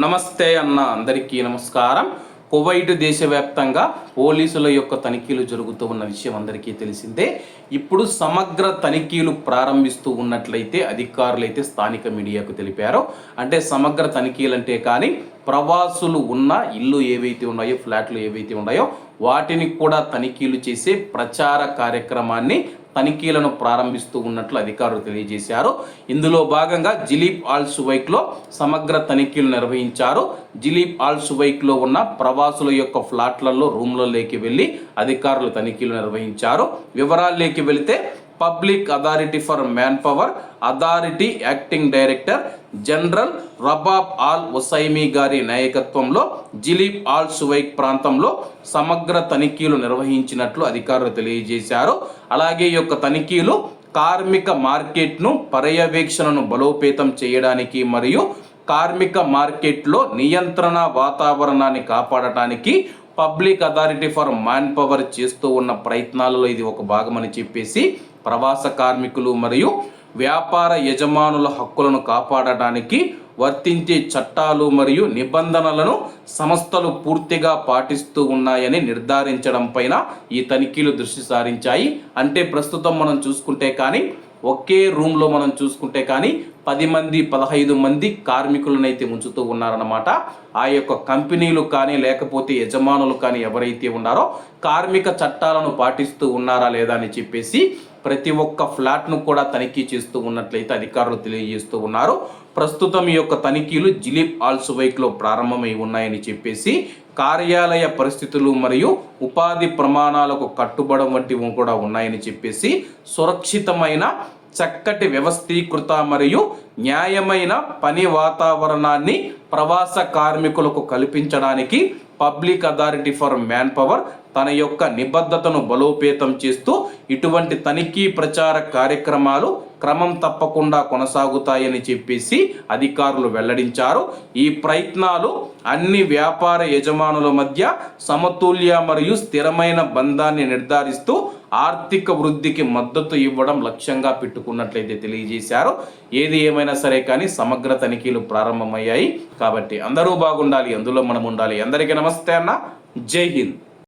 నమస్తే అన్న అందరికీ నమస్కారం. కువైట్ దేశవ్యాప్తంగా పోలీసుల యొక్క తనిఖీలు జరుగుతూ ఉన్న విషయం అందరికీ తెలిసిందే. ఇప్పుడు సమగ్ర తనిఖీలు ప్రారంభిస్తూ ఉన్నట్లయితే అధికారులు అయితే స్థానిక మీడియాకు తెలిపారు. అంటే సమగ్ర తనిఖీలు అంటే కానీ ప్రవాసులు ఉన్న ఇల్లు ఏవైతే ఉన్నాయో ఫ్లాట్లు ఏవైతే ఉన్నాయో వాటిని కూడా తనిఖీలు చేసే ప్రచార కార్యక్రమాన్ని తనిఖీలను ప్రారంభిస్తూ ఉన్నట్లు అధికారులు తెలియజేశారు. ఇందులో భాగంగా జిలీప్ ఆల్ సువైక్లో సమగ్ర తనిఖీలు నిర్వహించారు. జిలీప్ ఆల్ సువైక్లో ఉన్న ప్రవాసుల యొక్క ఫ్లాట్లలో రూమ్లలోకి వెళ్ళి అధికారులు తనిఖీలు నిర్వహించారు. వివరాల్లోకి వెళితే public authority for man power authority acting director general Rabab Al Osaimi గారి నాయకత్వంలో జిలీప్ ఆల్ సువైక్ ప్రాంతంలో సమగ్ర తనిఖీలు నిర్వహించినట్లు అధికారులు తెలియజేశారు. అలాగే ఈ యొక్క తనిఖీలు కార్మిక మార్కెట్ను పర్యవేక్షణను బలోపేతం చేయడానికి మరియు కార్మిక మార్కెట్లో నియంత్రణ వాతావరణాన్ని కాపాడటానికి public authority for man power చేస్తూ ఉన్న ప్రయత్నాలలో ఇది ఒక భాగమని చెప్పేసి ప్రవాస కార్మికులు మరియు వ్యాపార యజమానుల హక్కులను కాపాడటానికి వర్తించే చట్టాలు మరియు నిబంధనలను సంస్థలు పూర్తిగా పాటిస్తూ ఉన్నాయని నిర్ధారించడం పైన ఈ తనిఖీలు దృష్టి సారించాయి. అంటే ప్రస్తుతం మనం చూసుకుంటే కానీ ఒకే రూమ్లో మనం చూసుకుంటే కానీ పది మంది పదహైదు మంది కార్మికులను అయితే ఉంచుతూ ఉన్నారన్నమాట. ఆ యొక్క కంపెనీలు కానీ లేకపోతే యజమానులు కానీ ఎవరైతే ఉన్నారో కార్మిక చట్టాలను పాటిస్తూ ఉన్నారా లేదా అని చెప్పేసి ప్రతి ఒక్క ఫ్లాట్ను కూడా తనిఖీ చేస్తూ ఉన్నట్లయితే అధికారులు తెలియజేస్తూ ఉన్నారు. ప్రస్తుతం ఈ యొక్క తనిఖీలు జిలీప్ ఆల్సువైక్లో ప్రారంభమై ఉన్నాయని చెప్పేసి కార్యాలయ పరిస్థితులు మరియు ఉపాధి ప్రమాణాలకు కట్టుబడం వంటివి కూడా ఉన్నాయని చెప్పేసి సురక్షితమైన చక్కటి వ్యవస్థీకృత మరియు న్యాయమైన పని వాతావరణాన్ని ప్రవాస కార్మికులకు కల్పించడానికి public authority for man power తన యొక్క నిబద్ధతను బలోపేతం చేస్తూ ఇటువంటి తనిఖీ ప్రచార కార్యక్రమాలు క్రమం తప్పకుండా కొనసాగుతాయని చెప్పేసి అధికారులు వెల్లడించారు. ఈ ప్రయత్నాలు అన్ని వ్యాపార యజమానుల మధ్య సమతుల్య మరియు స్థిరమైన బంధాన్ని నిర్ధారిస్తూ ఆర్థిక వృద్ధికి మద్దతు ఇవ్వడం లక్ష్యంగా పెట్టుకున్నట్లయితే తెలియజేశారు. ఏది ఏమైనా సరే కానీ సమగ్ర తనిఖీలు ప్రారంభమయ్యాయి. కాబట్టి అందరూ బాగుండాలి అందులో మనం ఉండాలి. అందరికీ నమస్తే అన్న. జై హింద్.